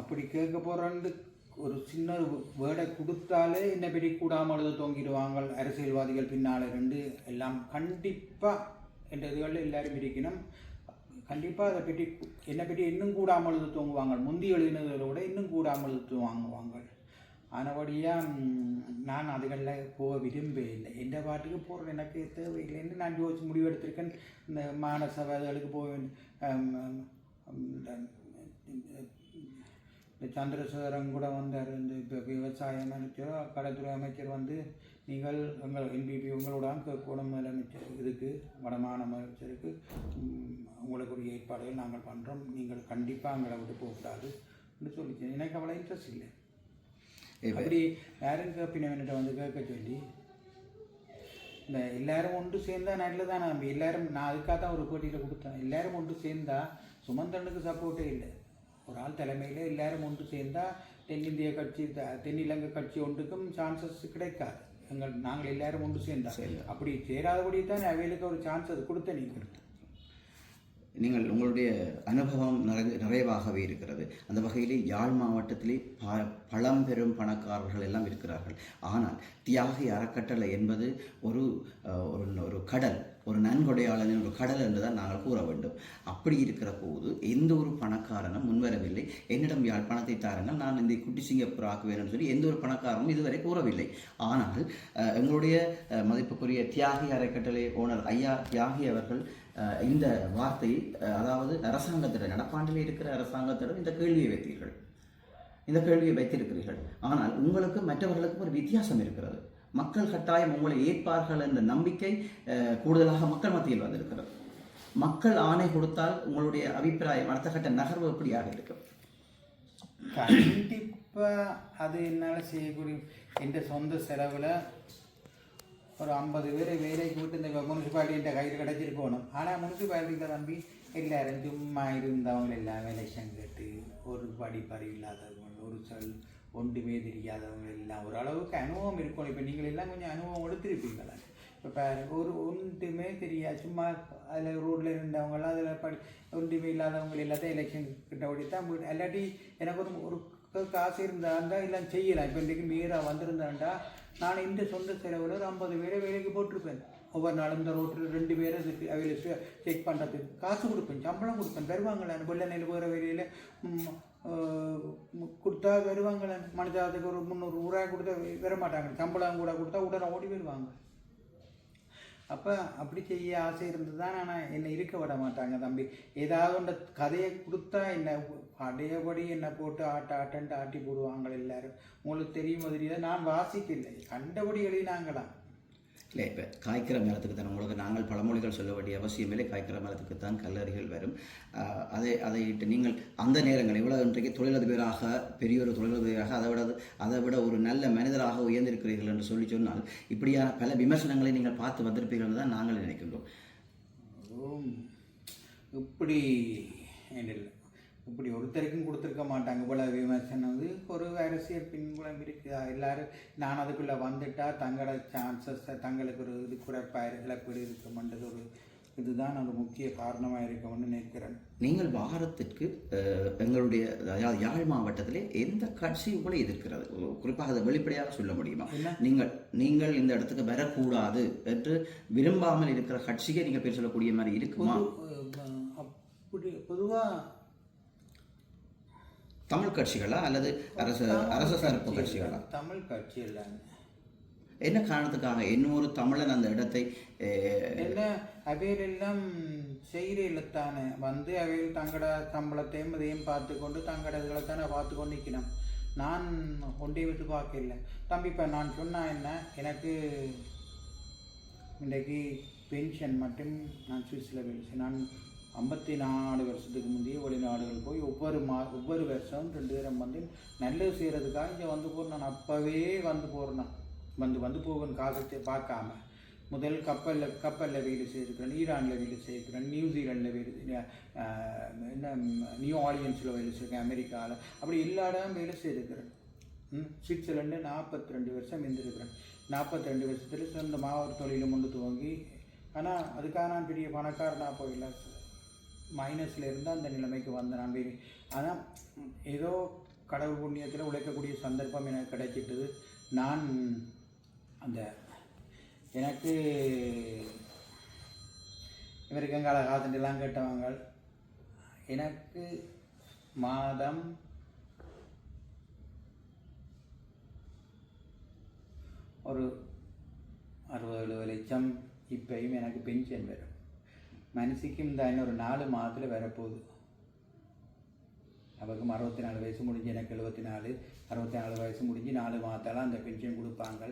அப்படி கேட்க போகிறான்னு ஒரு சின்ன வேர்டை கொடுத்தாலே என்ன பெரிய கூடாமல் எழுத தொங்கிடுவாங்க அரசியல்வாதிகள் பின்னால் ரெண்டு எல்லாம் கண்டிப்பாக என்ற இதுகளில் எல்லாரும் இருக்கணும். கண்டிப்பாக அதை பற்றி என்னை பற்றி இன்னும் கூடாமல் எழுத தூங்குவாங்க முந்தி எழுதினதை விட இன்னும் கூடாமல் எழுத வாங்குவாங்க ஆனபடியாக நான் அதுகளில் போக விரும்பவே இல்லை. எந்த பாட்டுக்கு போகிறது எனக்கு தேவையில்லைன்னு நான் யோசிச்சு முடிவெடுத்திருக்கேன். இந்த மானசபைகளுக்கு போக இந்த சந்திரசேகரன் கூட வந்தார். இந்த இப்போ விவசாயம் அமைச்சர் கடற்துறை அமைச்சர் வந்து நீங்கள் உங்கள் என்பிபி உங்களோட கேட்கணும் முதலமைச்சர் இதுக்கு வடமான அமைச்சருக்கு ம், உங்களுக்கு ஒரு ஏற்பாடுகள் நாங்கள் பண்ணுறோம் நீங்கள் கண்டிப்பாக எங்களை விட்டு போகக்கூடாது என்று சொல்லிச்சு. எனக்கு அவ்வளோ இன்ட்ரெஸ்ட் இல்லை. இப்ப- அப்படி யாரும் கேப்பினவன்கிட்ட வந்து கேட்க சொல்லி இந்த எல்லாரும் ஒன்று சேர்ந்தா நல்லதானே நம்ம எல்லாரும் நான் அதுக்காக தான் ஒரு போட்டியில் கொடுத்தேன். எல்லாரும் ஒன்று சேர்ந்தா சுமந்தனுக்கு சப்போர்ட்டே இல்லை. ஒரு ஆள் தலைமையில் எல்லாரும் ஒன்று சேர்ந்தா தென்னிந்திய கட்சி த- தென்னிலங்கை கட்சி ஒன்றுக்கும் சான்சஸ் கிடைக்காது. எங்கள் நாங்கள் எல்லாரும் ஒன்று சேர்ந்தா. அப்படி சேராதபடி தான் அவைகளுக்கு ஒரு சான்ஸ் அது கொடுத்த நீங்கள் நீங்கள் உங்களுடைய அனுபவம் நிறை நிறைவாகவே இருக்கிறது. அந்த வகையிலே யாழ் மாவட்டத்திலே ப பழம்பெரும் பணக்காரர்கள் எல்லாம் இருக்கிறார்கள். ஆனால் தியாகி அறக்கட்டளை என்பது ஒரு ஒரு கடல். ஒரு நன்கொடையாளன் ஒரு கடல் என்றுதான் நாங்கள் கூற வேண்டும். அப்படி இருக்கிற போது எந்த ஒரு பணக்காரனும் முன்வரவில்லை. என்னிடம் யாழ் பணத்தை தாருங்கள் நான் இந்த குட்டி சிங்கப்பூர் ஆக்குவேன் சொல்லி எந்த ஒரு பணக்காரனும் இதுவரை கூறவில்லை. ஆனால் எங்களுடைய மதிப்புக்குரிய தியாகி அறக்கட்டளை ஓனர் ஐயா தியாகி அவர்கள் இந்த வார்த்தையை அதாவது அரசாங்கத்திடம் நடப்பாண்டில் இருக்கிற அரசாங்கத்திடம் இந்த கேள்வியை வைத்தீர்கள். இந்த கேள்வியை வைத்திருக்கிறீர்கள். ஆனால் உங்களுக்கு மற்றவர்களுக்கும் ஒரு வித்தியாசம் இருக்கிறது. மக்கள் கட்டாயம் உங்களை ஏற்பார்கள் என்ற நம்பிக்கை கூடுதலாக மக்கள் மத்தியில் வந்திருக்கிறது. மக்கள் ஆணை கொடுத்தால் உங்களுடைய அபிப்பிராயம் அடுத்த கட்ட நகர்வு எப்படியாக இருக்கும்? கண்டிப்பாக அது என்னால் செய்யக்கூடிய என் சொந்த செலவில் ஒரு ஐம்பது பேரை வேலைக்கு விட்டு இந்த முனிசிபாலிட்டின்ற கையில் கிடச்சிருக்கணும் ஆனால் முனிசிபாலிட்டியில் தம்பி எல்லாரும் சும்மா இருந்தவங்க எல்லாம் எலெக்ஷன் கேட்டு ஒரு படிப்பறிவு இல்லாதவங்க ஒரு சொல் ஒன்றுமே தெரியாதவங்க எல்லாம். ஓரளவுக்கு அனுபவம் இருக்கும். இப்போ நீங்கள் எல்லாம் கொஞ்சம் அனுபவம் எடுத்திருப்பீங்களா? இப்போ ஒரு ஒன்றுமே தெரியாது. சும்மா அதில் ரோட்டில் இருந்தவங்களாம் அதில் படி ஒன்றுமே இல்லாதவங்க எல்லாத்தையும் எலெக்ஷன் கிட்ட ஓடி தான் இல்லாட்டி எனக்கு ஒரு ஒரு காசு இருந்தாண்டா எல்லாம் செய்யலாம். இப்போ இன்றைக்கு மீறாக வந்திருந்தாண்டா நான் இந்த சொந்த செலவில் ஒரு ஐம்பது பேரை வேலைக்கு போட்டிருப்பேன். ஒவ்வொரு நாளும் இந்த ரோட்டில் ரெண்டு பேரை இதுக்கு அவையில் செக் பண்ணுறதுக்கு காசு கொடுப்பேன். சம்பளம் கொடுப்பேன். தருவாங்களே வெள்ள நெல் போகிற வேலையில் கொடுத்தா வருவாங்களே. மனிதாத்துக்கு ஒரு முந்நூறு ரூபாய் கொடுத்தா வரமாட்டாங்க. சம்பளம் கூட கொடுத்தா உடனே ஓடி வருவாங்க. அப்போ அப்படி செய்ய ஆசை இருந்து தான் ஆனால் என்னை இருக்க விட மாட்டாங்க தம்பி. ஏதாவது ஒன்ற கதையை கொடுத்தா என்ன அடையபடி என்னை போட்டு ஆட்ட ஆட்டன்ட்டு ஆட்டி போடுவாங்க எல்லோரும். உங்களுக்கு தெரியும் மாதிரி நான் வாசிக்கலை. கண்டபடி எழுதினாங்களாம். இல்லை இப்போ காய்க்கிற மரத்துக்கு தான். உங்களுக்கு நாங்கள் பழமொழிகள் சொல்ல வேண்டிய அவசியமில்லை காய்க்கிற மரத்துக்கு தான் கல்லறிகள் வரும். அதை அதை இட்டு நீங்கள் அந்த நேரங்கள் இவ்வளோ இன்றைக்கு தொழிலதிபராக பெரிய ஒரு தொழிலதிபராக அதை விட அதை விட ஒரு நல்ல மனிதராக உயர்ந்திருக்கிறீர்கள் என்று சொல்லி சொன்னால் இப்படியான பல விமர்சனங்களை நீங்கள் பார்த்து வந்திருப்பீர்கள் தான் நாங்கள் நினைக்கின்றோம். இப்படி இல்லை. இப்படி ஒருத்தருக்கும் கொடுத்துருக்க மாட்டாங்க. போல விமர்சனம் வந்து ஒரு அரசியல் பின்புலம் இருக்குதா? எல்லாரும் நான் அதுக்குள்ளே வந்துட்டா தங்களோட சான்சஸ் தங்களுக்கு ஒரு இது குறைப்பாயிரு இழப்பீடு இருக்குமென்றது ஒரு இதுதான் அது முக்கிய காரணமாக இருக்கும்னு நினைக்கிறேன். நீங்கள் வாரத்திற்கு எங்களுடைய அதாவது யாழ் மாவட்டத்திலே எந்த கட்சி உங்களை எதிர்க்கிறது? குறிப்பாக அதை வெளிப்படையாக சொல்ல முடியுமா? நீங்கள் நீங்கள் இந்த இடத்துக்கு வரக்கூடாது என்று விரும்பாமல் இருக்கிற கட்சியை நீங்கள் பேர் சொல்லக்கூடிய மாதிரி இருக்குமா? அப்படி பொதுவாக தமிழ் கட்சிகளா அல்லது அரசு அரசு சார்பு கட்சிகளா? தமிழ் கட்சி எல்லாமே என்ன காரணத்துக்காக? இன்னொரு தமிழன் அந்த இடத்தை அஹ், என்ன அவையிலெல்லாம் செய்கிறீர்கள்தானே வந்து அவையில் தங்களோட சம்பளத்தையும் இதையும் பார்த்து கொண்டு தங்களோட இதுகளை தானே பார்த்து கொண்டு நிற்கணும் நான் ஒன்றை விட்டு பார்க்கல தம்பி இப்போ நான் சொன்னா என்ன? எனக்கு இன்றைக்கு பென்ஷன் மட்டும் நான் சுவிஸில் வேலை நான் ஐம்பத்தி நாலு வருஷத்துக்கு முந்தைய வெளிநாடுகள் போய் ஒவ்வொரு மா ஒவ்வொரு வருஷம் ரெண்டு பேரும் வந்து நல்லது செய்கிறதுக்காக இங்கே வந்து போகிறேன் நான் அப்போவே வந்து போகிறேன் வந்து வந்து போகணும் காசத்தை பார்க்காம. முதல் கப்பலில் கப்பலில் வேலை செய்திருக்கிறேன். ஈரானில் வேலை செய்திருக்கிறேன். நியூசிலாண்டில் வேலை என்ன நியூ ஆலியன்ஸில் வேலை செய்திருக்கேன் அமெரிக்காவில் அப்படி எல்லா இடமும் வேலை செய்திருக்கிறேன். சுவிட்சர்லேண்டு சுவிட்சர்லாண்டு நாற்பத்தி ரெண்டு வருஷம் இருந்திருக்கிறேன். நாற்பத்தி ரெண்டு வருஷத்தில் சொந்தமாக ஒரு தொழிலை முண்டு துவங்கி ஆனால் அதுக்காக நான் பெரிய பணக்காரனாக போயிடல மைனஸில் இருந்து அந்த நிலைமைக்கு வந்தேன் நான் ஆனால் ஏதோ கடவுள் புண்ணியத்தில் உழைக்கக்கூடிய சந்தர்ப்பம் எனக்கு கிடைச்சிட்டது. நான் அந்த எனக்கு இவருக்கு எங்கால காத்துட்டுலாம் கேட்டவங்க எனக்கு மாதம் ஒரு அறுபது எழுபது லட்சம் இப்பையும் எனக்கு பென்ஷன் வரும். மனசுக்கும் இந்த இன்னொரு நாலு மாதத்தில் வரப்போகுது. அவருக்கும் அறுபத்தி நாலு வயசு முடிஞ்சு எனக்கு எழுபத்தி நாலு அறுபத்தி நாலு வயசு முடிஞ்சு நாலு மாதத்தால் அந்த பென்ஷன் கொடுப்பாங்க.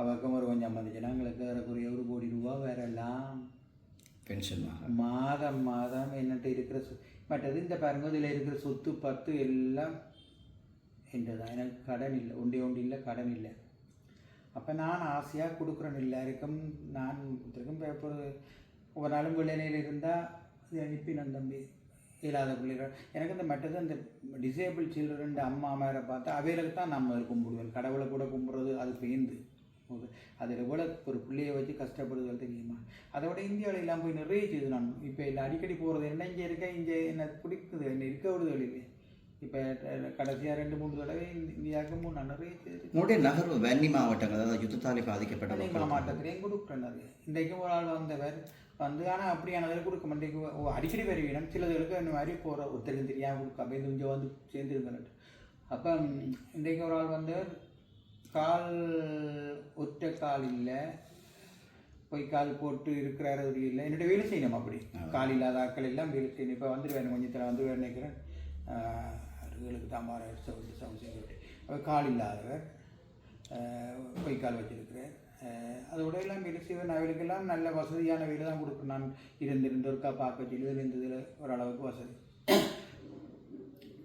அவருக்கும் ஒரு கொஞ்சம் வந்துச்சுன்னா எங்களுக்கு ஏறக்குறைய ஒரு கோடி ரூபா வரலாம் பென்ஷன் மாதம் மாதம் என்னட்ட இருக்கிற சொ மற்றது இந்த பாருங்க இதில் இருக்கிற சொத்து பத்து எல்லாம் என்றதான் எனக்கு கடன் இல்லை ஒன்றே ஒன்று இல்லை கடன் இல்லை. அப்போ நான் ஆசையாக கொடுக்குறேன் எல்லாருக்கும் நான் பேப்பர் ஒரு நாளும் வெள்ளையில் இருந்தால் அனுப்பி நான் தம்பி. இல்லாத பிள்ளைகள். எனக்கு இந்த மற்றது அந்த டிசேபிள் சில்ட்ரன் அம்மா மேலே பார்த்தா அவைகளுக்கு தான் நம்ம கும்பிடுவேன் கடவுளை கூட கும்பிட்றது அது பேந்து. அதில் எவ்வளோ ஒரு பிள்ளையை வச்சு கஷ்டப்படுதல் தெரியுமா? அதை விட இந்தியாவில் எல்லாம் போய் நிறைய செய்து நான் இப்போ இல்லை அடிக்கடி போகிறது என்ன இங்கே இருக்க இங்கே என்ன பிடிக்குது என்ன இருக்க விடுதல் இல்லை இப்போ கடைசியாக ரெண்டு மூணு தடவை இந்தியாவுக்கு மூணு நிறைய செய்து உங்களுடைய நகர்வு வன்னி மாவட்டங்கள் அதாவது யுத்தத்தாலே பாதிக்கப்பட்ட மக்களுக்கு- மாவட்டத்திலையும் கொடுக்குறேன் அது? இன்றைக்கும் ஒரு ஆள் வந்தவர் வந்து ஆனால் அப்படியானதில் கொடுக்க மாட்டேங்க ஓ அடிக்கடி வருவீனம் சிலதுகளுக்கு இந்த மாதிரி போகிற ஒருத்தருக்கு தெரியாமல் கொடுக்க அப்படியே கொஞ்சம் வந்து சேர்ந்துருங்கன்னு அப்போ இன்றைக்கு ஒரு ஆள் வந்தவர் கால் ஒற்ற கால் இல்லை. போய் கால் போட்டு இருக்கிறாரு ஒரு இல்லை. என்னுடைய வேலை செய்யணும் அப்படி. கால் இல்லாத ஆட்கள் எல்லாம் வேலை செய்யணும். இப்போ வந்துடுவேன் கொஞ்சம் தர வந்துடுவேன் நினைக்கிறேன். எங்களுக்கு தாம்பார மாற சமைச்சு அவர் கால் இல்லாதவர். பொய்க்கால் வச்சிருக்கிறேன் அதோட எல்லாம் வேலை செய்வேன் அவர்களுக்கெல்லாம் நல்ல வசதியான வீடு தான் கொடுப்பேன் நான் இருந்திருந்த ஒருக்கா பார்க்க சொல்லி இதில் இருந்ததில் ஓரளவுக்கு வசதி.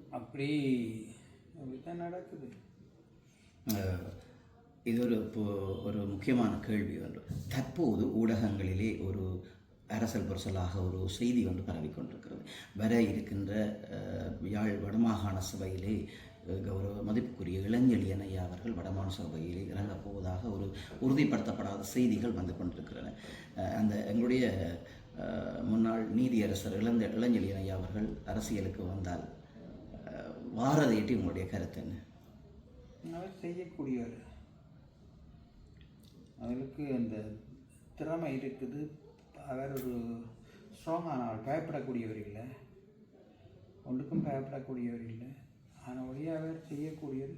அப்படி அப்படித்தான் நடக்குது. இது ஒரு இப்போ- ஒரு முக்கியமான கேள்வி ஒன்று தற்போது ஊடகங்களிலே ஒரு அரசல் புரசலாக ஒரு செய்தி வந்து பரவிக்கொண்டிருக்கிறது. வர இருக்கின்ற யாழ் வடமாகாண சபையிலே கௌரவ மதிப்புக்குரிய இளஞ்செழியன் ஐயா அவர்கள் வடமான சபையில் இறங்கப் போவதாக ஒரு உறுதிப்படுத்தப்படாத செய்திகள் வந்து கொண்டிருக்கின்றன. அந்த எங்களுடைய முன்னாள் நீதியரசர் இளந்த இளஞ்செழியன் ஐயா அவர்கள் அரசியலுக்கு வந்தால் வாரதை வாரதையிட்டு உங்களுடைய கருத்து என்ன? செய்யக்கூடியவர். அவருக்கு அந்த திறமை இருக்குது அவர் ஒரு ஸ்ட்ராங்கான ஆள் பயப்படக்கூடியவர் இல்லை. ஒன்றுக்கும் பயப்படக்கூடியவர் இல்லை. ஆனால் ஒழிய அவர் செய்யக்கூடியது.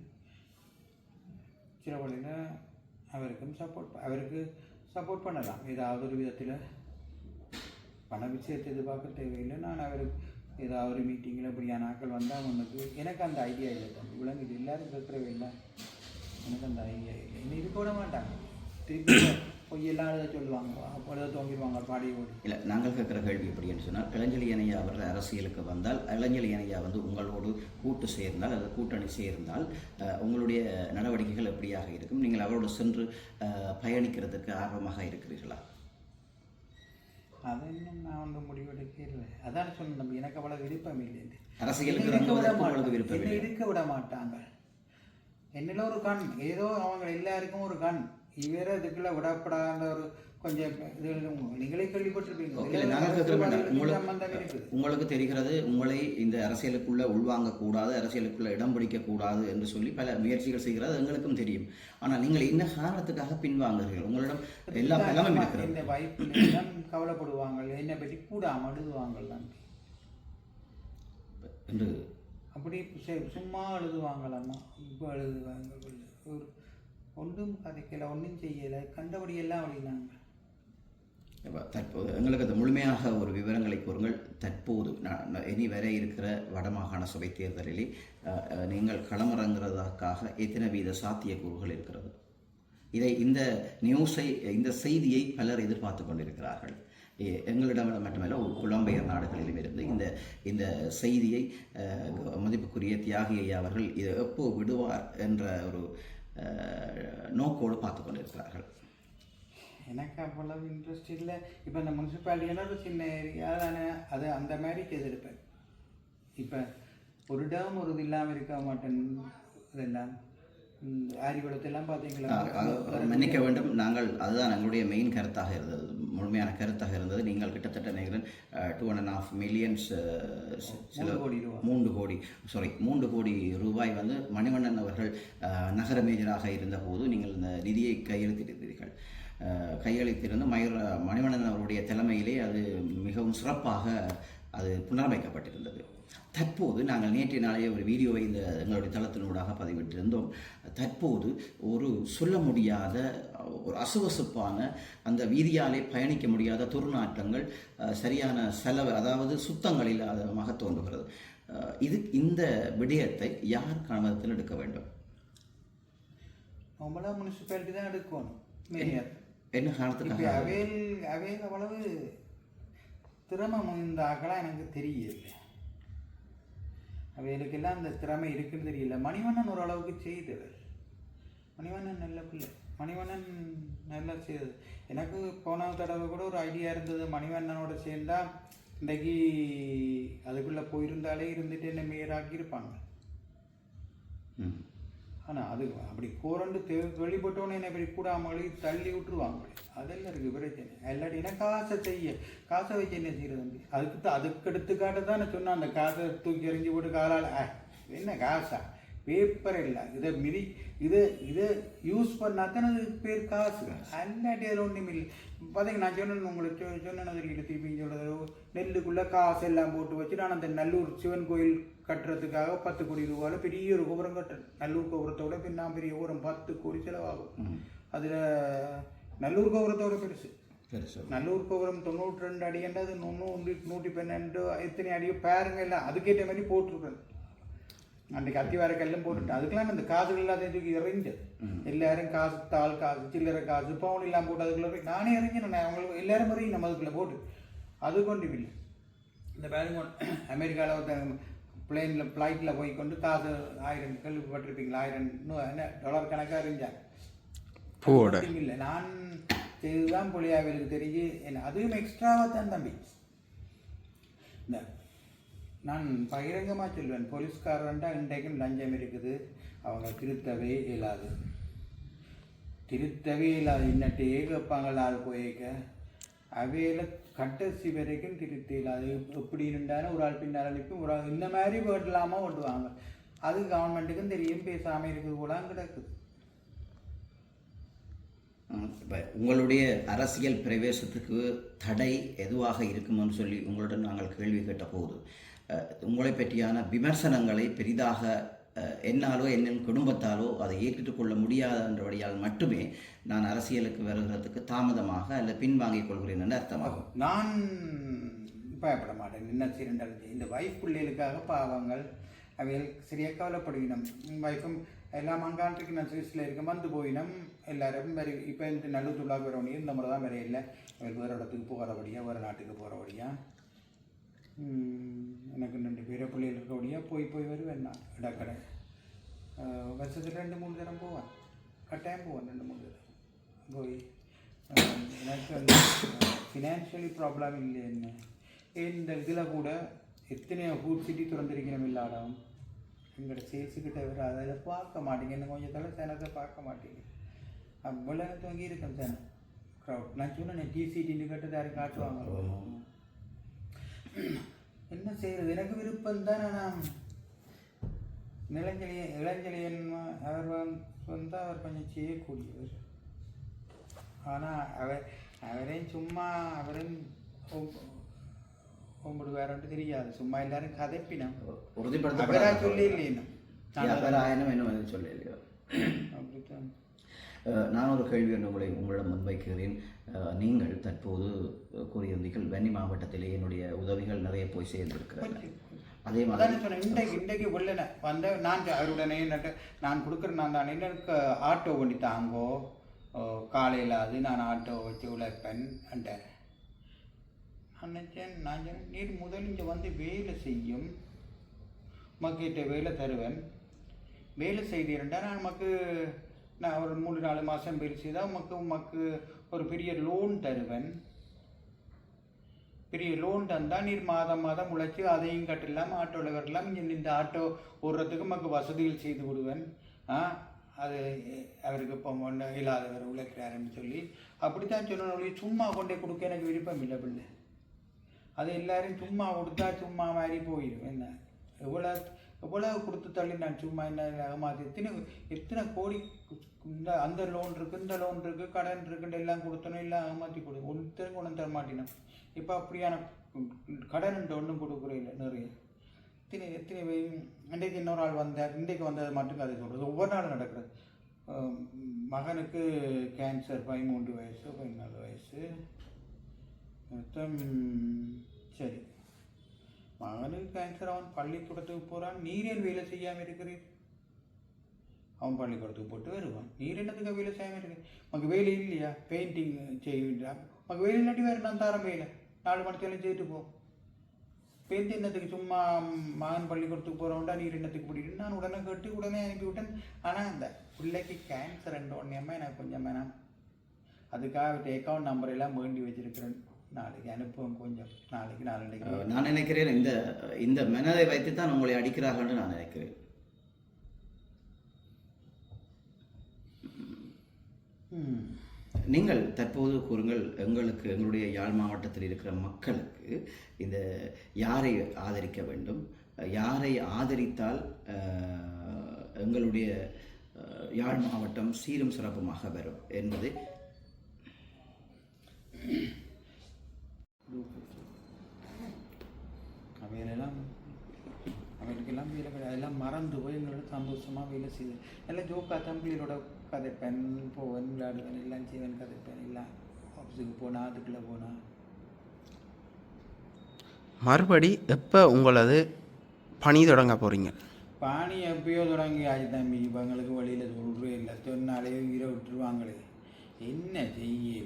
சில வழியில் அவருக்கும் சப்போர்ட் அவருக்கு சப்போர்ட் பண்ணலாம். ஏதாவது ஒரு விதத்தில் பண விஷயத்தை எதிர்பார்க்க தேவையில்லை. நான் அவர் ஏதாவது ஒரு மீட்டிங்கில் இப்படியான ஆக்கள் வந்தால் உனக்கு எனக்கு அந்த ஐடியா இல்லை. தம்பி விளங்குது எல்லாரும் கேட்குறவே இல்லை. எனக்கு அந்த ஐடியா இல்லை. இன்னும் இது போட மாட்டாங்க. திருப்பி பொய்யெல்லாம் எழுத சொல்லுவாங்க அப்பொழுது தோங்கிடுவாங்க பாடி ஓடி இல்லை நாங்கள் கேட்குற கேள்வி எப்படின்னு சொன்னால் இளஞ்செழியனையா அவர்கள் அரசியலுக்கு வந்தால் இளஞ்செழியனையா வந்து உங்களோடு கூட்டு சேர்ந்தால் அல்லது கூட்டணி சேர்ந்தால் உங்களுடைய நடவடிக்கைகள் எப்படியாக இருக்கும்? நீங்கள் அவரோடு சென்று பயணிக்கிறதுக்கு ஆர்வமாக இருக்கிறீர்களா? அதை இன்னும் நான் வந்து முடிவெடுக்க இல்லை அதான் சொன்னேன் எனக்கு அவ்வளோ விருப்பம் இல்லை அரசியலுக்கு இருக்க விட மாட்டாங்க. என்னில் ஒரு கண் ஏதோ அவங்க எல்லாருக்கும் ஒரு கண். இவர இதுக்குள்ள விடப்படாத ஒரு கொஞ்சம் நீங்களே கேள்விப்பட்டிருப்பீங்க. உங்களுக்கு தெரிகிறது உங்களை இந்த அரசியலுக்குள்ள உள்வாங்கக்கூடாது அரசியலுக்குள்ள இடம் பிடிக்கக்கூடாது என்று சொல்லி பல முயற்சிகள் செய்கிறது எங்களுக்கும் தெரியும். ஆனால் நீங்கள் என்ன காரணத்துக்காக பின்வாங்குகிறீர்கள்? உங்களிடம் எல்லா பலமும் இருக்கிறது. இந்த வாய்ப்பில் கவலைப்படுவாங்க. என்னை பற்றி கூட அழுதுவாங்க தான் என்று அப்படி சும்மா எழுதுவாங்களாம்மா இப்போ எழுதுவாங்க ஒரு ஒன்றும் கதைக்கல ஒன்றும் செய்யலை. கண்டபடியெல்லாம் அப்படின்னாங்க தற்போது எங்களுக்கு அது முழுமையாக ஒரு விவரங்களை கூறுங்கள். தற்போது இனி வர இருக்கிற வடமாகாண சபை தேர்தலிலே நீங்கள் களமிறங்குறதற்காக எத்தனை வீத சாத்தியக்கூறுகள் இருக்கிறது? இதை இந்த நியூஸை இந்த செய்தியை பலர் எதிர்பார்த்து கொண்டிருக்கிறார்கள். எங்களிடம் மட்டுமல்ல புலம்பெயர் நாடுகளிலும் இருந்து இந்த இந்த செய்தியை மதிப்புக்குரிய தியாகி ஐயா அவர்கள் இதை எப்போ விடுவார் என்ற ஒரு நோக்கோடு பார்த்து கொண்டிருக்கிறார்கள் எனக்கு அவ்வளவு இன்ட்ரெஸ்ட் இல்லை. இப்போ இந்த முனிசிபாலிட்டியெல்லாம் ஒரு சின்ன ஏரியா தானே அது அந்த மாதிரி செய்திருப்பேன் இப்போ ஒரு டேம் ஒரு இது இல்லாமல் இருக்க மாட்டேன் இதெல்லாம்? மன்னிக்க வேண்டும். நாங்கள் அதுதான் எங்களுடைய மெயின் கருத்தாக இருந்தது. முழுமையான கருத்தாக இருந்தது. நீங்கள் கிட்டத்தட்ட நினைக்கிறேன் டூ அண்ட் ஹாஃப் மில்லியன்ஸ் சில மூன்று கோடி சாரி மூன்று கோடி ரூபாய் வந்து மணிவண்ணன் அவர்கள் நகர மேஜராக இருந்தபோது நீங்கள் இந்த நிதியை கையெழுத்திட்டிருந்தீர்கள் அஹ், கையெழுத்திருந்து மயூர மணிவண்ணன் அவருடைய தலைமையிலே அது மிகவும் சிறப்பாக அது புனரமைக்கப்பட்டிருந்தது. தற்போது நாங்கள் நேற்றைய நாளைய ஒரு வீடியோவை இந்த எங்களுடைய தளத்தினூடாக பதிவிட்டிருந்தோம். தற்போது ஒரு சொல்ல முடியாத ஒரு அசுவசுப்பான அந்த வீதியாலே பயணிக்க முடியாத துர்நாற்றங்கள் சரியான செலவு அதாவது சுத்தங்கள் இல்லாதமாக தோன்றுகிறது. இது இந்த விடயத்தை யார் கவனத்தில் எடுக்க வேண்டும்? முனிசிபாலிட்டி தான் எடுக்கணும் என்ன காரணத்துக்காக? அவையில் அவையில் அவ்வளவு திறமை முயந்தாக்களாக எனக்கு தெரியல அவைகளுக்கெல்லாம் அந்த திறமை இருக்குன்னு தெரியல மணிவண்ணன் ஓரளவுக்கு செய்தவர். மணிவண்ணன் நல்ல பிள்ளை. மணிவண்ணன் நல்லா செய்தது. எனக்கு போன தடவை கூட ஒரு ஐடியா இருந்தது. மணிவண்ணனோட சேர்ந்தா இன்றைக்கு அதுக்குள்ளே போயிருந்தாலே இருந்துட்டு என்ன மேயராக்கியிருப்பாங்க ம். ஆனால் அது அப்படி கோரண்டு தெ வெளிப்பட்டோன்னே என்ன இப்படி கூட தள்ளி விட்டுருவாங்க. அதெல்லாம் இருக்குது பிரச்சனை இல்லாட்டினா காசை செய்ய? காசை வச்சு என்ன செய்யறது வந்து அதுக்கு தான் அதுக்கு எடுத்துக்காட்டு தானே சொன்னான். அந்த காசை தூக்கி எறிஞ்சு போட்டு காலால். ஆ என்ன காசா? பேப்பர் இல்லை. இதை மிதி இது இதை யூஸ் பண்ணா தானே அது பேர் காசு. அல்லாட்டி அதில் ஒன்றும் இல்லை. பார்த்தீங்க நான் சொன்னேன் உங்களுக்கு சொன்னேன் திருப்பி சொல்கிறது நெல்லுக்குள்ளே காசு எல்லாம் போட்டு வச்சு நான் அந்த நல்லூர் சிவன் கோயில் கட்டுறதுக்காக பத்து கோடி ரூபாயில் பெரிய ஒரு கோபுரம் கட்டுறேன் நல்லூர் கோபுரத்தோட பின்னா பெரிய கோபுரம் பத்து கோடி செலவாகும். அதில் நல்லூர் கோபுரத்தோட பெருசு. பெருசு நல்லூர் கோபுரம் தொண்ணூற்றி ரெண்டு அடின்றது நூற்றி நூற்றி பன்னெண்டு எத்தனை அடியோ பாருங்க எல்லாம். அதுக்கேற்ற மாதிரி போட்டிருக்கேன். அன்றைக்கு அத்திவாரக்கெல்லாம் போட்டுட்டேன் அதுக்கெல்லாம் இந்த காசுகள் எல்லாத்தையும் தூக்கி எறிஞ்சது. எல்லாரும் காசு தாள் காசு சில்லறை காசு பவுன் எல்லாம் போட்டு அதுக்குள்ள போய் நானே எறிஞ்சேன் நான் அவங்களுக்கு எல்லாரும் எறியும் நம்ம அதுக்குள்ளே போட்டு. அது கொண்டு இல்லை இந்த பாருங்க அமெரிக்காவில் ஒருத்தன் பிளேனில் ஃப்ளைட்டில் போய் கொண்டு காசு ஆயிரம் கேள்விப்பட்டிருப்பீங்களா? ஆயிரம் இன்னும் என்ன டாலர் கணக்காக எறிஞ்சாங்க இல்லை நான் இதுதான் புளியாவிலுக்கு தெரிஞ்சு என்ன அதுவும் எக்ஸ்ட்ராவாக தான் தம்பி. இந்த நான் பகிரங்கமாக சொல்வேன். போலீஸ்காரன்டா இன்றைக்கும் லஞ்சம் இருக்குது. அவங்க திருத்தவே இயலாது. திருத்தவே இல்லாது இன்னட்டு கேட்பாங்களா ஆள் போயிருக்க அவையில் கட்டசி வரைக்கும் திருத்த இல்லாது எப்படி இருந்தாலும் ஒரு ஆள் பின்னால் ஒரு ஆள் இந்த மாதிரி ஓட்டலாமா ஓட்டுவாங்க. அது கவர்மெண்ட்டுக்கும் தெரியும். பேசாமல் இருக்குது கூட கிடக்குது இப்போ உங்களுடைய அரசியல் பிரவேசத்துக்கு தடை எதுவாக இருக்கும்னு சொல்லி உங்களுடன் நாங்கள் கேள்வி கேட்ட போகுது உங்களை பற்றியான விமர்சனங்களை பெரிதாக என்னாலோ என்னின் குடும்பத்தாலோ அதை ஏற்றுக்கொள்ள முடியாத என்றபடியால் மட்டுமே நான் அரசியலுக்கு வருகிறதுக்கு தாமதமாக அல்ல பின்வாங்கிக் கொள்கிறேன் என்று அர்த்தமாகும். நான் பயப்பட மாட்டேன். என்ன சீரண்டல் இந்த வைஃப் பிள்ளைகளுக்காக பாவங்கள் அவைகள் சரியாக கவலைப்படுகினோம். வைஃபும் எல்லாம் அங்காண்டுக்கு நான் சுவிஸில் இருக்க வந்து போயினோம். எல்லாரும் வேறு இப்போ இந்த நல்லூத்துள்ளாக வரவனையும் இந்த முறை தான் வரையில்லை. அவள் வேறு இடத்துக்கு போகிறபடியா வேறு நாட்டுக்கு போகிறபடியா எனக்கு ரெண்டு பேரை பிள்ளைகள் இருக்கக்கூடிய போய் போய் வருவேன் நான். இடக்கடை வருஷத்தில் ரெண்டு மூணு தினம் போவேன். கட்டாயம் போவேன் ரெண்டு மூணு தரம். போய் எனக்கு வந்து ஃபினான்ஷியலி ப்ராப்ளம் இல்லை என்ன? இந்த இதில் கூட எத்தனையோ ஃபுட் சிட்டி திறந்திருக்கணும் இல்லாடம் எங்களோட சேல்ஸுக்கிட்ட வர அதில் பார்க்க மாட்டேங்க. இன்னும் கொஞ்சம் தலை சேனத்தை பார்க்க மாட்டேங்க. அவ்வளோ தூங்கி இருக்கேன் சேனம் க்ரௌட் நான் சொன்னேன் டிசிடின்னு கேட்டு யாரும் காட்டுவாங்க. என்ன செய்யறது எனக்கு விருப்பம் தான் நான் இளஞ்செழியன் இளஞ்செழியன் அவர் வந்து அவர் கொஞ்சம் செய்யக்கூடியவர். ஆனால் அவர் அவரையும் சும்மா அவரும் கும்பிடுவாருன்ட்டு தெரியாது. சும்மா எல்லாரும் கதைப்பினம். அவரா உறுதிப்படுத்தப்பட சொல்லி வியாபாராயணம் என்ன சொல்லலையோ. அப்படித்தான். நான் ஒரு கேள்வி ஒன்று உங்களை உங்களிடம் முன்வைக்கிறேன். நீங்கள் தற்போது கூறியிருந்தீர்கள் வன்னி மாவட்டத்திலே என்னுடைய உதவிகள் நிறைய போய் சேர்ந்திருக்கிறது. அதே மாதிரி சொன்னேன் இன்றைக்கு இன்றைக்கு உள்ளன. வந்த நான் அவருடனே நான் கொடுக்குறேன் நான் தான். எனக்கு ஆட்டோ வண்டி தாங்கோ? காலையில் அது நான் ஆட்டோ வச்சு உழைப்பேன் நான் நினச்சேன் நான் நீர் முதல் இங்கே வந்து வேலை செய்யும். உமக்கிட்ட வேலை தருவேன். வேலை செய்தீரண்டா நான் உமக்கு நான் ஒரு மூணு நாலு மாதம் பிரித்து தான் உமக்கு உமக்கு ஒரு பெரிய லோன் தருவேன். பெரிய லோன் தந்தால் நீர் மாதம் மாதம் உழைச்சி அதையும் கட்டலாம் ஆட்டோவில் வரலாம் இந்த ஆட்டோ ஓடுறதுக்கு உமக்கு வசதிகள் செய்து விடுவேன் ஆ அது அவருக்கு இப்போ ஒன்று இல்லாதவர் உழைக்கிறாருன்னு சொல்லி. அப்படி தான் சொல்லணும் சும்மா கொண்டே கொடுக்க எனக்கு விருப்பம் இல்லை பிள்ளை. அது எல்லாரும் சும்மா கொடுத்தா சும்மா மாதிரி போயிடும் என்ன? எவ்வளோ எவ்வளவு கொடுத்து தள்ளி நான் சும்மா என்ன ஏமாத்தி? எத்தனை எத்தனை கோடி இந்த அந்த லோன் இருக்குது இந்த லோன் இருக்குது கடன் இருக்குன்னு எல்லாம் கொடுத்தனும் எல்லாம் ஏமாற்றி கொடு. ஒன்று கொண்டு தர மாட்டினோம். இப்போ அப்படியான கடன் ஒன்றும் கொடுக்குறே இல்லை நிறைய. எத்தனை எத்தனை பேர் இன்றைக்கு இன்னொரு ஆள் வந்தார் இன்றைக்கு வந்தது மட்டும் கதை சொல்கிறது ஒவ்வொரு நாளும் நடக்கிறது. மகனுக்கு கேன்சர் பதிமூன்று வயசு பதினாலு வயசு. மொத்தம் சரி. மகனுக்கு கேன்சர் அவன் பள்ளிக்கூடத்துக்கு போகிறான் நீர் ஏன் வேலை செய்யாமல் இருக்கிறீர்? அவன் பள்ளிக்கூடத்துக்கு போட்டு வருவான். நீர் என்னத்துக்கு வேலை செய்யாமல் இருக்கு உனக்கு வேலை இல்லையா? பெயிண்டிங் செய்யா உனக்கு வேலை இல்லாட்டி வேறு நான் தரேன் வேலை. நாலு மணித்தேலும் செய்துட்டு போ. பெயிண்ட் என்னத்துக்கு? சும்மா மகன் பள்ளிக்கூடத்துக்கு போகிறவன்டா நீர் என்னத்துக்கு பிடிக்கும் நான் உடனே கேட்டு உடனே அனுப்பி விட்டேன் ஆனால் அந்த பிள்ளைக்கு கேன்சர் என்ற உடனேமா எனக்கு கொஞ்சம் வேணாம் அதுக்காக அவர்கிட்ட அக்கௌண்ட் நம்பர் எல்லாம் வேண்டி வச்சிருக்கிறேன். நாளைக்கு அனுப்புவோம் கொஞ்சம். நாளைக்கு நாளைக்கு நினைக்கிறேன் நான் நினைக்கிறேன் இந்த இந்த மெனதை வைத்து தான் உங்களை அடிக்கிறார்கள்னு நான் நினைக்கிறேன். நீங்கள் தற்போது கூறுங்கள் எங்களுக்கு எங்களுடைய யாழ் மாவட்டத்தில் இருக்கிற மக்களுக்கு இந்த யாரை ஆதரிக்க வேண்டும்? யாரை ஆதரித்தால் எங்களுடைய யாழ் மாவட்டம் சீரும் சிறப்புமாக வரும் என்பது அவையிலெல்லாம் அவைகளுக்கெல்லாம் வேலை கிடையாது மறந்து போய் எங்களோட சந்தோஷமாக வேலை செய்து எல்லாம் ஜோக்கா தம்பிகளோட கதைப்பேன் போவேன் விளையாடுவேன் எல்லாம் செய்வேன் கதைப்பேன் எல்லாம் ஆஃபீஸுக்கு போனால் அதுக்குள்ளே போனால் மறுபடி எப்போ உங்களது பணி தொடங்க போகிறீங்க பாணி எப்பயோ தொடங்கி ஆச்சு தம்பி இவங்களுக்கு வழியில் சொல்கிறே இல்லை தொன்னாலே உயிரை விட்டுருவாங்களே என்ன செய்ய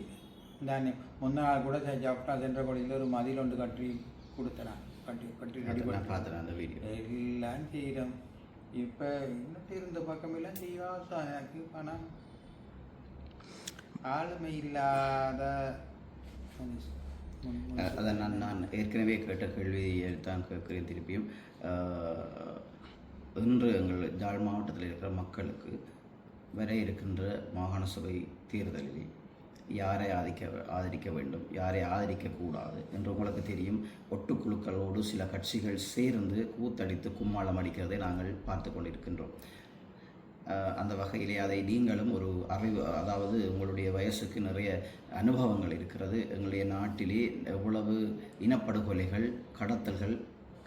தானே முந்த நாள் கூட ஜப்டா சென்ற கொலையில் ஒரு மதில் ஒன்று கட்டி கொடுத்தனான் கட்டி கட்டி ரெடி பண்ணி பார்த்தேன் அந்த வீடியோ எல்லாம் செய்கிறோம் இப்போ இன்னும் இருந்த பக்கமெல்லாம் செய்வாசம் எனக்கு பணம். ஆளுமை இல்லாத அதை நான் நான் ஏற்கனவே கேட்ட கேள்வியை தான் கேட்கிறேன் திருப்பியும். இன்று எங்கள் ஜாழ் மாவட்டத்தில் இருக்கிற மக்களுக்கு வர இருக்கின்ற மாகாண சபை தேர்தலில் யாரை ஆதிக்க ஆதரிக்க வேண்டும் யாரை ஆதரிக்கக்கூடாது என்று உங்களுக்கு தெரியும். ஒட்டுக்குழுக்களோடு சில கட்சிகள் சேர்ந்து கூத்தடித்து கும்மாளம் அடிக்கிறதை நாங்கள் பார்த்து கொண்டிருக்கின்றோம். அந்த வகையிலே அதை நீங்களும் ஒரு அறிவு அதாவது உங்களுடைய வயசுக்கு நிறைய அனுபவங்கள் இருக்கிறது. எங்களுடைய நாட்டிலே எவ்வளவு இனப்படுகொலைகள் கடத்தல்கள்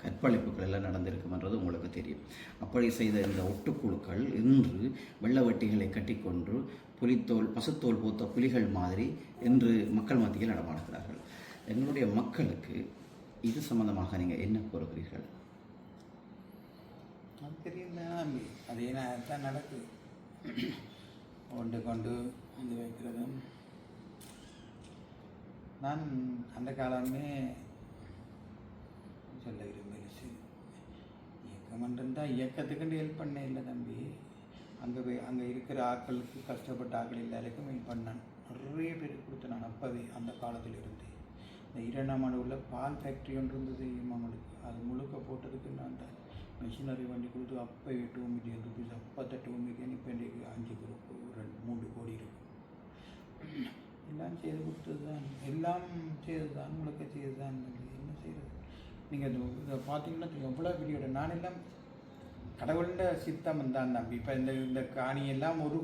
கற்பழிப்புகள் எல்லாம் நடந்திருக்கும்ன்றது உங்களுக்கு தெரியும். அப்படி செய்த இந்த ஒட்டுக்குழுக்கள் இன்று வெள்ளவெட்டிகளை கட்டிக்கொண்டு புலித்தோல் பசுத்தோல் பூத்த புலிகள் மாதிரி என்று மக்கள் மத்தியில் நடமாடுகிறார்கள். எங்களுடைய மக்களுக்கு இது சம்பந்தமாக நீங்கள் என்ன கூறுகிறீர்கள்? தெரியல அதே தான் நடக்குது. கொண்டு கொண்டு வந்து வைக்கிறதும். நான் அந்த காலமே சொல்ல விரும்பல இயக்கம் இருந்தால் இயக்கத்துக்குண்டு ஹெல்ப் பண்ண இல்லை தம்பி. அங்கே போய் அங்கே இருக்கிற ஆட்களுக்கு கஷ்டப்பட்ட ஆட்கள் எல்லாருக்கும் மீன் பண்ணேன். நிறைய பேருக்கு கொடுத்தேன் நான் அப்போவே அந்த காலத்தில் இருந்து இந்த இரண்டாம் ஆண்டு உள்ள பால் ஃபேக்ட்ரி ஒன்று இருந்தது தெரியுமா அது முழுக்க போட்டதுக்கு நான் தான். மிஷினரி வண்டி கொடுத்து அப்போ டூ மில்லியன் ருபீஸ் அப்போ டூ மில்லியன் இப்போ இன்றைக்கு அஞ்சு குரூப் ரெண்டு மூன்று கோடி இருக்கும் எல்லாம் செய்து கொடுத்தது தான் எல்லாம் செய்தது தான் முழுக்க செய்தது தான் என்ன செய்கிறது நீங்கள் இதை பார்த்தீங்கன்னா தெரியும் எவ்வளோ வீடியோ நான் எல்லாம் கடவுள்கிட்ட சித்தம் தான் தம்பி. இப்போ இந்த இந்த காணி எல்லாம் ஒரு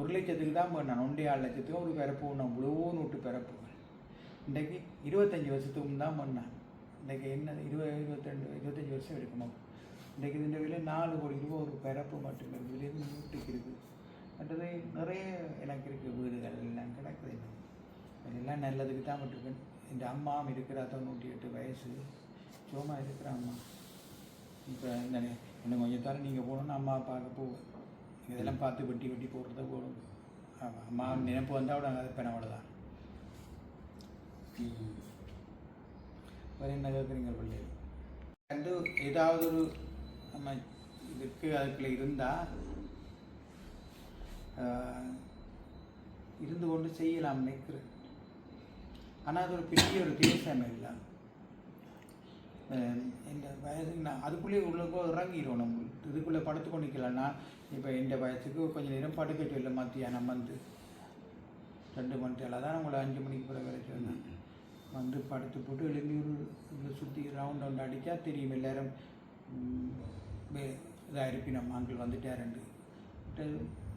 ஒரு லட்சத்துக்கு தான் பண்ணான் ஒன்றே ஆறு லட்சத்துக்கு ஒரு பிறப்பு நான் இவ்வளோ நூட்டு பிறப்பு இன்றைக்கு இருபத்தஞ்சி வருஷத்துக்கு தான் பண்ணான் இன்றைக்கு என்ன இருபது இருபத்தெண்டு இருபத்தஞ்சி வருஷம் எடுக்கணும். இன்றைக்கு இந்த விலை நாலு கோடி ரூபா ஒரு பிறப்பு மட்டும் இருக்குது நூற்றுக்கு இருக்குது மற்றது நிறைய எனக்கு இருக்குது வீடுகள் எல்லாம் கிடக்குது எல்லாம் நல்லதுக்கு தான் மட்டுருக்கேன் இந்த அம்மா இருக்கிறா தொண்ணூற்றி எட்டு வயசு. சும்மா இருக்கிற அம்மா. இப்போ இந்த இன்னும் கொஞ்சம் தரம் நீங்கள் போகணுன்னு அம்மா பார்க்க போவேன் இதெல்லாம் பார்த்து வெட்டி வெட்டி போடுறத போகணும். ஆமாம் அம்மா நினைப்பு வந்தால் விட அங்கே பெண் அவ்வளோதான் வேறு என்ன கேட்குறீங்க பிள்ளைகள் வந்து ஏதாவது ஒரு நம்ம இதுக்கு அதுக்குள்ள இருந்தால் இருந்து கொண்டு செய்யலாம் நினைக்கிறேன். ஆனால் அது ஒரு பெரிய ஒரு தேசம் இல்லை. இந்த வயதுக்கு நான் அதுக்குள்ளேயே உள்ளுக்கோ இறங்கிடும் நம்ம. இதுக்குள்ளே படுத்து கொண்டிக்கலன்னா இப்போ இந்த வயசுக்கு கொஞ்சம் நேரம் படுக்க சொல்ல மத்தியானம் வந்து. ரெண்டு மணித்தால தான் உங்களை அஞ்சு மணிக்கு பிறகு வர சொன்னேன் வந்து படுத்து போட்டு எழும்பி ஒரு சுற்றி ரவுண்ட் ரவுண்ட் அடித்தா தெரியும் எல்லாரும். இதாக இருப்பினோம் அங்கிள் வந்துட்டாருண்டு.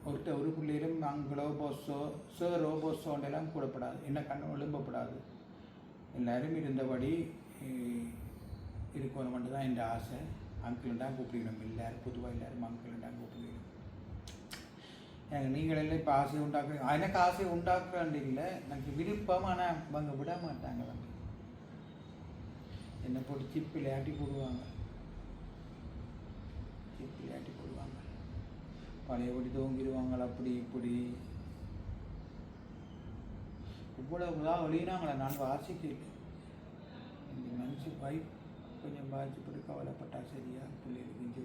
ஒருத்தர் ஒரு பிள்ளையிலும் அங்களோ போஸோ சேரோ போஸோண்டெல்லாம் கூடப்படாது. என்ன கண்ணு எழும்பப்படாது. எல்லாரும் இருந்தபடி இருக்கணும் மட்டும் தான் என் ஆசை. அங்கிள் தான் கூப்பிடணும் எல்லாரும் பொதுவாக எல்லாரும் அங்கிள் தான் கூப்பிடணும் எனக்கு நீங்கள் எல்லாம் இப்போ ஆசை உண்டாக்குறீங்க எனக்கு ஆசை உண்டாக்குறாண்டு இல்லை. எனக்கு விருப்பம் ஆனால் அவங்க விட மாட்டாங்க வந்து என்னை போட்டு சிப்பு விளையாட்டி போடுவாங்க. சிப்பு விளையாட்டி போடுவாங்க. பழையபடி தூங்கிடுவாங்க அப்படி இப்படி. இவ்வளவுதான் வெளியினாங்களே. நான் வாசிக்கல. இந்த மனுஷி வைஃப் கொஞ்சம் பாதிச்சுப்பட்டு கவலைப்பட்டா சரியா? பிள்ளைகளுக்கு சொல்லி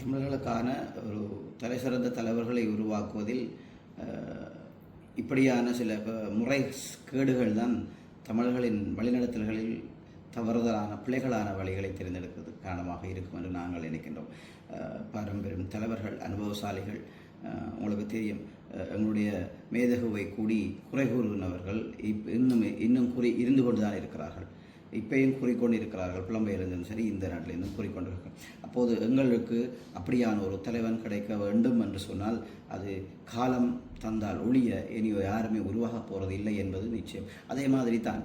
தமிழர்களுக்கான ஒரு தலை சிறந்த தலைவர்களை உருவாக்குவதில் இப்படியான சில முறை கேடுகள் தான் தமிழர்களின் வழிநடத்தல்களில் தவறுதலான பிள்ளைகளான வழிகளை தேர்ந்தெடுக்கிறது காரணமாக இருக்கும் என்று நாங்கள் நினைக்கின்றோம். பாரம்பரியம் தலைவர்கள் அனுபவசாலிகள் உங்களுக்கு தெரியும். எங்களுடைய மேதகுவை கூடி குறை கூறுகின்றவர்கள் இப் இன்னும் இன்னும் குறி இருந்து கொண்டு தான் இருக்கிறார்கள். இப்பையும் கூறிக்கொண்டு இருக்கிறார்கள் புலம்பெயர்ந்தும் சரி இந்த நாட்டிலிருந்தும் கூறிக்கொண்டிருக்கிறோம் அப்போது எங்களுக்கு அப்படியான ஒரு தலைவன் கிடைக்க வேண்டும் என்று சொன்னால் அது காலம் தந்தால் ஒழிய இனியோ யாருமே உருவாக போகிறது இல்லை என்பது நிச்சயம். அதே மாதிரி தான்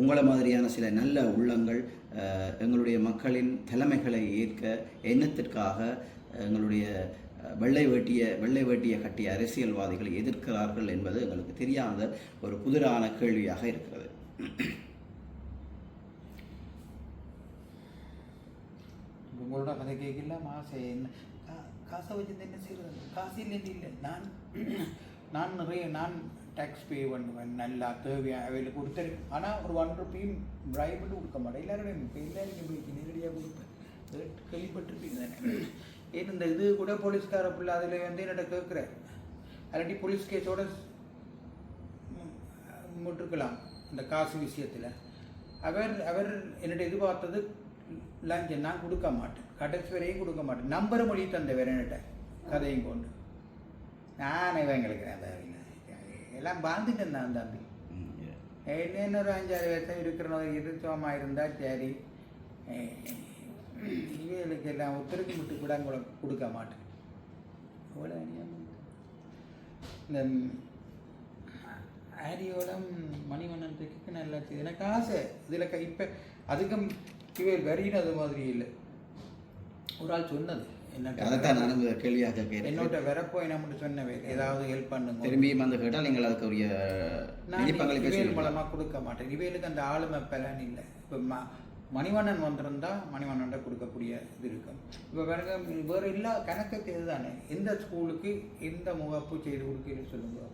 உங்களை மாதிரியான சில நல்ல உள்ளங்கள் எங்களுடைய மக்களின் தலைமைகளை ஏற்க எண்ணத்திற்காக எங்களுடைய வெள்ளை வேட்டிய வெள்ளை வேட்டியை கட்டிய அரசியல்வாதிகளை எதிர்க்கிறார்கள் என்பது எங்களுக்கு தெரியாத ஒரு புதிரான கேள்வியாக இருக்கிறது. உங்களோட கதை கேட்கல மாசே என்ன? கா- காசை வச்சு என்ன செய்கிறது காசு இல்லைன்னு இல்லை நான் நான் நிறைய நான் டேக்ஸ் பே பண்ணுவேன். நல்லா தேவையான அவையில் கொடுத்து ஆனால் ஒரு ஒன் ருப்பியும் ப்ரைபுன்னு கொடுக்க மாட்டேன். எல்லாருடையும் எல்லாரும் போய் நேரடியாக கொடுப்பேன். கேள்விப்பட்டிருப்பீங்க தானே? ஏன் இந்த இது கூட போலீஸ்கார பிள்ளை அதில் வந்து என்னோட கேட்குறேன் அல்லாட்டி போலீஸ் கேஸோட முட்டிருக்கலாம் இந்த காசு விஷயத்தில். அவர் அவர் என்னோட எதிர்பார்த்தது லஞ்சம். நான் கொடுக்க மாட்டேன். கடைசி வரையும் கொடுக்க மாட்டேன். நம்பர் மொழி தந்த வேற என்கிட்ட கதையும் கொண்டு. நான் இவங்களுக்கு தேவையில்லை எல்லாம் வாழ்ந்துட்டேன் தான் தம்பி. ஒரு அஞ்சாறு வருஷம் இருக்கிற இருச்சோமா இருந்தால் சரி. இவங்களுக்கு எல்லாம் ஒருத்தருக்கு விட்டு கூட கூட கொடுக்க மாட்டேன். அவ்வளோ அநியாயம். இந்த ஆரியோடம் மணிவண்ணன் தெற்கு நல்லா. எனக்கு ஆசை. இதில் இப்போ அதுக்கும் இவள் வரினது மாதிரி இல்லை. ஒரு ஆள் சொன்னது. அதைத்தான் நானும் கேள்வியாக என்னோட வரப்போ என்ன சொன்னவே ஏதாவது ஹெல்ப் பண்ணுங்க. திரும்பியும் வந்து கேட்டால் நீங்கள் அதுக்கு உரிய நான் செய்வீங்களா? மூலமாக கொடுக்க மாட்டேன். இவேலுக்கு அந்த ஆளுமை பலன் இல்லை. இப்போ மணிவண்ணன் வந்திருந்தால் மணிவண்ணன்ட்ட கொடுக்கக்கூடிய இது இருக்கும். இப்போ பாருங்க வேறு எல்லா கணக்கு இதுதானே. எந்த ஸ்கூலுக்கு எந்த முகாப்பு செய்து கொடுக்கல சொல்லுங்க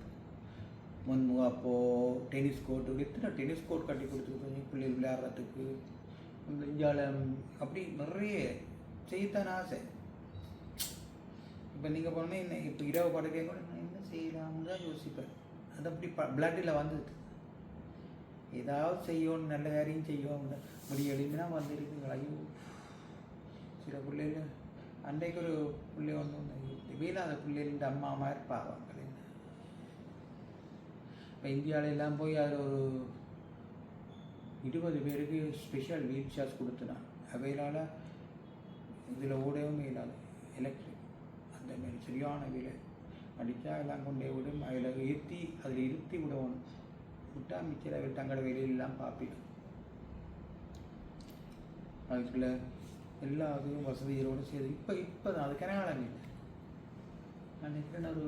முன் முகாப்போ டென்னிஸ் கோர்ட்டு எத்தனை டென்னிஸ் கோர்ட் கட்டி கொடுத்துருக்கோம் பிள்ளைகள் விளையாடுறதுக்கு? நெஞ்சாலம் அப்படி நிறைய செய்யத்தான் ஆசை. இப்போ நீங்கள் போனோன்னே என்ன இப்போ இரவு படுக்கை கூட நான் என்ன செய்யலாம்னு தான் யோசிப்பேன். அது அப்படி ப பிளட்டில் வந்தது. ஏதாவது செய்யணும் நல்ல காரியம் செய்யும் முடி எழுதினா வந்துருக்குங்களா ஐயோ சில பிள்ளைகள் அன்றைக்கு ஒரு பிள்ளை ஒன்று ஒன்று வீணாத பிள்ளைகள் இந்த அம்மா மாதிரி பாவாங்க இப்போ இந்தியாவில எல்லாம் போய் அதில் ஒரு இருபது பேருக்கு ஸ்பெஷல் வீல் சேர்ஸ் கொடுத்துனான் அவையிலால் இதில் ஓடவும் இல்லாது. எலக்ட்ரிக் அந்த மாதிரி சரியான விலை அடித்தா எல்லாம் கொண்டே விடும். அதில் இருத்தி அதில் இருத்தி விடணும். விட்டால் மிச்சம் அவர் தங்களோட வெளியிலலாம் பார்ப்பிடும் அதுக்குள்ள எல்லா அதுவும் வசதிகளோடு சேர்த்து இப்போ இப்போ தான் அது கனகாலம். இல்லை நினைக்கிறேன் ஒரு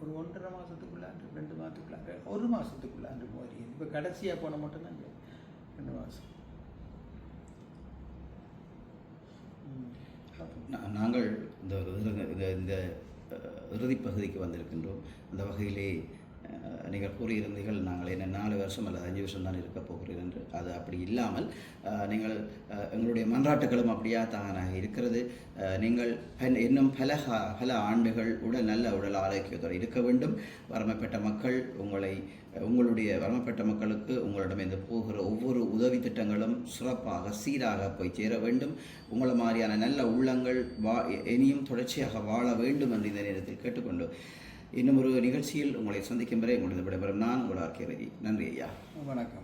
ஒரு ஒன்றரை மாதத்துக்குள்ளாண்டு ரெண்டு மாதத்துக்குள்ளாண்டு ஒரு மாதத்துக்குள்ளாண்டு மாதிரி இப்போ கடைசியாக போன மட்டும்தான் ரெண்டு மாதம் நாங்கள் இந்த இந்த இந்த பகுதிக்கு வந்திருக்கின்றோம். அந்த வகையிலே நீங்கள் கூறியிருந்தீர்கள் நாங்கள் என்ன நாலு வருஷம் அல்லது அஞ்சு வருஷம் தான் இருக்க போகிறீர்கள் என்று. அது அப்படி இல்லாமல் நீங்கள் எங்களுடைய மன்றாட்டுகளும் அப்படியா தானாக இருக்கிறது. நீங்கள் இன்னும் பல பல ஆண்டுகள் உடல் நல்ல உடல் ஆரோக்கியத்தோடு இருக்க வேண்டும். வறுமைப்பட்ட மக்கள் உங்களை உங்களுடைய வறுமைப்பட்ட மக்களுக்கு உங்களிடமிருந்து போகிற ஒவ்வொரு உதவி திட்டங்களும் சிறப்பாக சீராக போய் சேர வேண்டும். உங்களை மாதிரியான நல்ல உள்ளங்கள் வா இனியும் தொடர்ச்சியாக வாழ வேண்டும் என்று இந்த நேரத்தில் கேட்டுக்கொண்டு இன்னும் ஒரு நிகழ்ச்சியில் உங்களை சந்திக்கும் வரை உங்களது விடைபெறும் நான் உங்கள் ஆர்கே ரவி. நன்றி ஐயா. வணக்கம்.